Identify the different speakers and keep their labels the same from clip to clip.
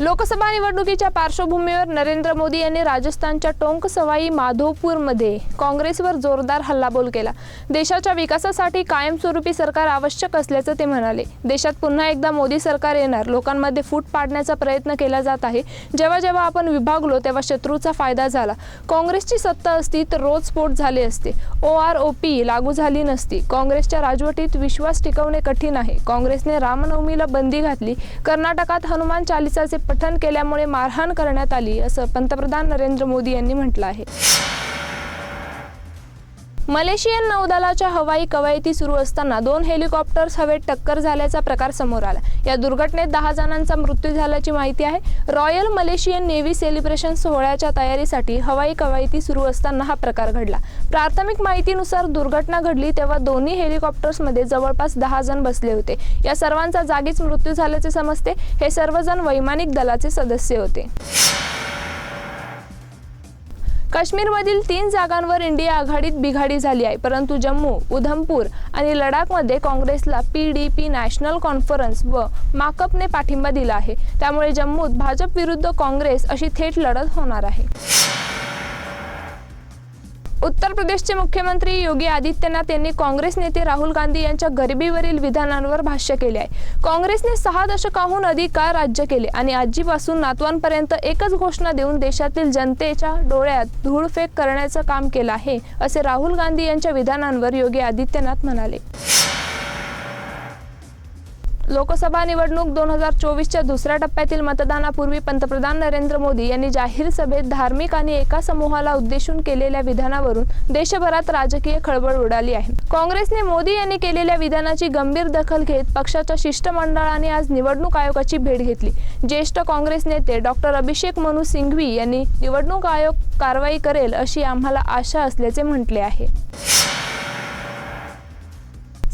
Speaker 1: लोकसभा निवडणुकीच्या पार्श्वभूमीवर नरेंद्र मोदी यांनी राजस्थानच्या टोंक सवाई माधोपूरमध्ये काँग्रेसवर जोरदार हल्लाबोल केला. देशाच्या विकासासाठी कायमस्वरूपी सरकार आवश्यक असल्याचं ते म्हणाले. देशात पुन्हा एकदा मोदी सरकार येणार. लोकांमध्ये फूट पाडण्याचा प्रयत्न केला जात आहे. जेव्हा जेव्हा आपण विभागलो तेव्हा शत्रूचा फायदा झाला. काँग्रेसची सत्ता असती तर रोज स्फोट झाले असते. ओ आर ओ पी लागू झाली नसती. काँग्रेसच्या राजवटीत विश्वास टिकवणे कठीण आहे. काँग्रेसने रामनवमीला बंदी घातली. कर्नाटकात हनुमान चालिसाचे पठण केल्यामुळे मारहाण करण्यात आली असं पंतप्रधान नरेंद्र मोदी यांनी म्हटलं आहे. मलेशियन नौदलाच्या हवाई कवायती सुरू असताना दोन हेलिकॉप्टर्स हवेत टक्कर झाल्याचा प्रकार समोर आला. या दुर्घटनेत दहा जणांचा मृत्यू झाल्याची माहिती आहे. रॉयल मलेशियन नेव्ही सेलिब्रेशन सोहळ्याच्या तयारीसाठी हवाई कवायती सुरू असताना हा प्रकार घडला. प्राथमिक माहितीनुसार दुर्घटना घडली तेव्हा दोन्ही हेलिकॉप्टर्समध्ये जवळपास दहा जण बसले होते. या सर्वांचा जागीच मृत्यू झाल्याचे समजते. हे सर्वजण वैमानिक दलाचे सदस्य होते. काश्मीरमधील तीन जागांवर इंडिया आघाडीत बिघाडी झाली आहे परंतु जम्मू उधमपूर आणि लडाखमध्ये काँग्रेसला P D P National Conference व माकपने पाठिंबा दिला आहे. त्यामुळे जम्मूत भाजप विरुद्ध काँग्रेस अशी थेट लढत होणार आहे. उत्तर प्रदेशचे मुख्यमंत्री योगी आदित्यनाथ यांनी काँग्रेस नेते राहुल गांधी यांच्या गरिबीवरील विधानांवर भाष्य केले आहे. काँग्रेसने सहा दशकाहून अधिक काळ राज्य केले आणि आजीपासून नातवांपर्यंत एकच घोषणा देऊन देशातील जनतेच्या डोळ्यात धूळफेक करण्याचं काम केलं आहे असे राहुल गांधी यांच्या विधानांवर योगी आदित्यनाथ म्हणाले. लोकसभा निवडणूक दोन हजार चोवीसच्या दुसऱ्या टप्प्यातील मतदानापूर्वी पंतप्रधान नरेंद्र मोदी यांनी जाहीर सभेत धार्मिक आणि एका समूहाला उद्देशून केलेल्या विधानावरून देशभरात राजकीय खळबळ उडाली आहे. काँग्रेसने मोदी यांनी केलेल्या विधानाची गंभीर दखल घेत पक्षाच्या शिष्टमंडळाने आज निवडणूक आयोगाची भेट घेतली. ज्येष्ठ काँग्रेस नेते डॉक्टर अभिषेक मनु सिंघवी यांनी निवडणूक आयोग कारवाई करेल अशी आम्हाला आशा असल्याचे म्हटले आहे.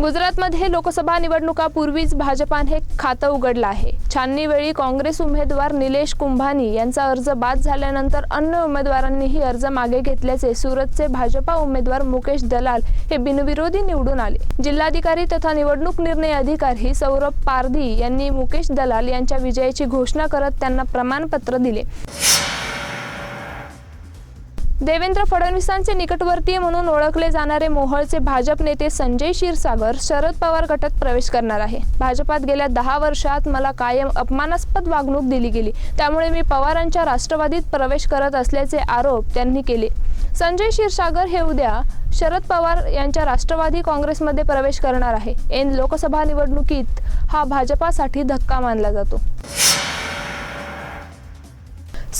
Speaker 1: गुजरातमध्ये लोकसभा निवडणुकापूर्वीच भाजपाने खातं उघडलं आहे. छाननीवेळी काँग्रेस उमेदवार निलेश कुंभानी यांचा अर्ज बाद झाल्यानंतर अन्य उमेदवारांनीही अर्ज मागे घेतल्याचे सुरतचे भाजपा उमेदवार मुकेश दलाल हे बिनविरोधी निवडून आले. जिल्हाधिकारी तथा निवडणूक निर्णय अधिकारी सौरभ पारधी यांनी मुकेश दलाल यांच्या विजयाची घोषणा करत त्यांना प्रमाणपत्र दिले. देवेंद्र फडणवीसांचे निकटवर्तीय म्हणून ओळखले जाणारे मोहळचे भाजप नेते संजय क्षीरसागर शरद पवार गटात प्रवेश करणार आहे. भाजपात गेल्या दहा वर्षात मला कायम अपमानास्पद वागणूक दिली गेली. त्यामुळे मी पवारांच्या राष्ट्रवादीत प्रवेश करत असल्याचे आरोप त्यांनी केले. संजय क्षीरसागर हे उद्या शरद पवार यांच्या राष्ट्रवादी काँग्रेसमध्ये प्रवेश करणार आहे. ऐन लोकसभा निवडणुकीत हा भाजपासाठी धक्का मानला जातो.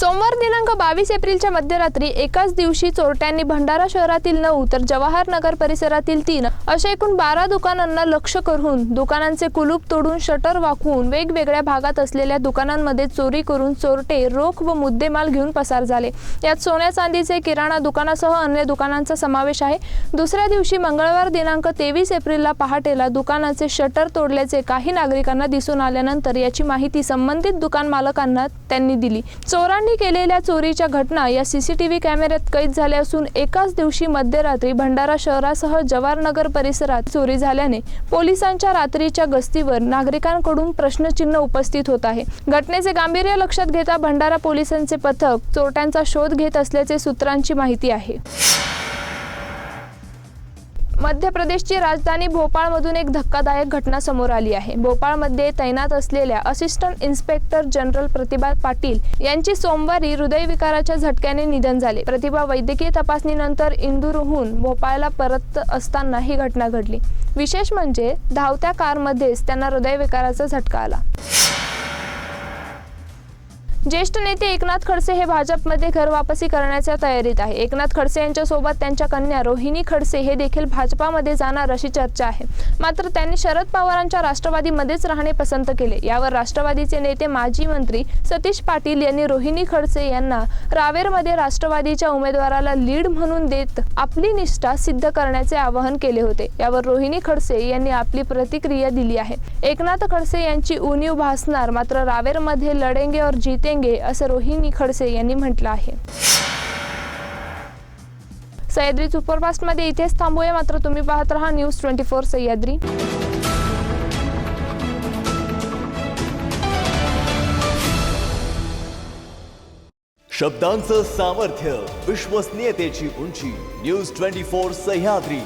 Speaker 1: सोमवार दिनांक बावीस एप्रिलच्या मध्यरात्री एकाच दिवशी चोरट्यांनी भंडारा शहरातील नऊ तर जवाहर नगर परिसरातील तीन अशा एकूण बारा दुकानांना लक्ष करून दुकानांचे कुलूप तोडून शटर वाकवून वेगवेगळ्या भागात असलेल्या दुकानांमध्ये चोरी करून चोरटे रोख व मुद्देमाल घेऊन पसार झाले. यात सोन्या चांदीचे किराणा दुकानासह अन्य दुकानांचा समावेश आहे. दुसऱ्या दिवशी मंगळवार दिनांक तेवीस एप्रिलला पहाटेला दुकानाचे शटर तोडल्याचे काही नागरिकांना दिसून आल्यानंतर याची माहिती संबंधित दुकान मालकांना त्यांनी दिली. चोरांनी केलेल्या चोरीच्या घटना या सीसीटीव्ही कॅमेऱ्यात कैद झाल्या असून एकाच दिवशी मध्यरात्री भंडारा शहरासह जवाहरनगर परिसरात चोरी झाल्याने पोलिसांच्या रात्रीच्या गस्तीवर नागरिकांकडून प्रश्नचिन्ह उपस्थित होत आहे. घटनेचे गांभीर्य लक्षात घेता भंडारा पोलिसांचे पथक चोरट्यांचा शोध घेत असल्याचे सूत्रांची माहिती आहे. मध्य प्रदेशची राजधानी भोपाळमधून एक धक्कादायक घटना समोर आली आहे. भोपाळमध्ये तैनात असलेल्या assistant inspector general Pratibha Patil यांची सोमवारी हृदयविकाराच्या झटक्याने निधन झाले. प्रतिभा वैद्यकीय तपासणीनंतर इंदूरहून भोपाळला परत असताना ही घटना घडली. विशेष म्हणजे धावत्या कारमध्येच त्यांना हृदयविकाराचा झटका आला. ज्येष्ठ नेते एकनाथ खडसे हे भाजपमध्ये घर वापसी करण्याच्या तयारीत आहे. एकनाथ खडसे यांच्यासोबत त्यांच्या कन्या रोहिणी खडसे हे देखील भाजपामध्ये जाणार अशी चर्चा आहे. मात्र त्यांनी शरद पवारांच्या राष्ट्रवादीमध्येच राहणे पसंत केले. यावर राष्ट्रवादीचे नेते माजी मंत्री सतीश पाटील यांनी रोहिणी खडसे यांना रावेरमध्ये राष्ट्रवादीच्या उमेदवाराला लीड म्हणून देत आपली निष्ठा सिद्ध करण्याचे आवाहन केले होते. यावर रोहिणी खडसे यांनी आपली प्रतिक्रिया दिली आहे. एकनाथ खडसे यांची उणीव भासणार मात्र रावेरमध्ये लढेंगे और देंगे असं रोहिणी खडसे यांनी म्हटलं आहे. सह्याद्री सुपरफास्टमध्ये इथेच थांबूया. मात्र तुम्ही पाहत राहा न्यूज ट्वेंटी फोर सह्याद्री.
Speaker 2: शब्दांचं सामर्थ्य विश्वसनीयतेची उंची न्यूज ट्वेंटी फोर सह्याद्री.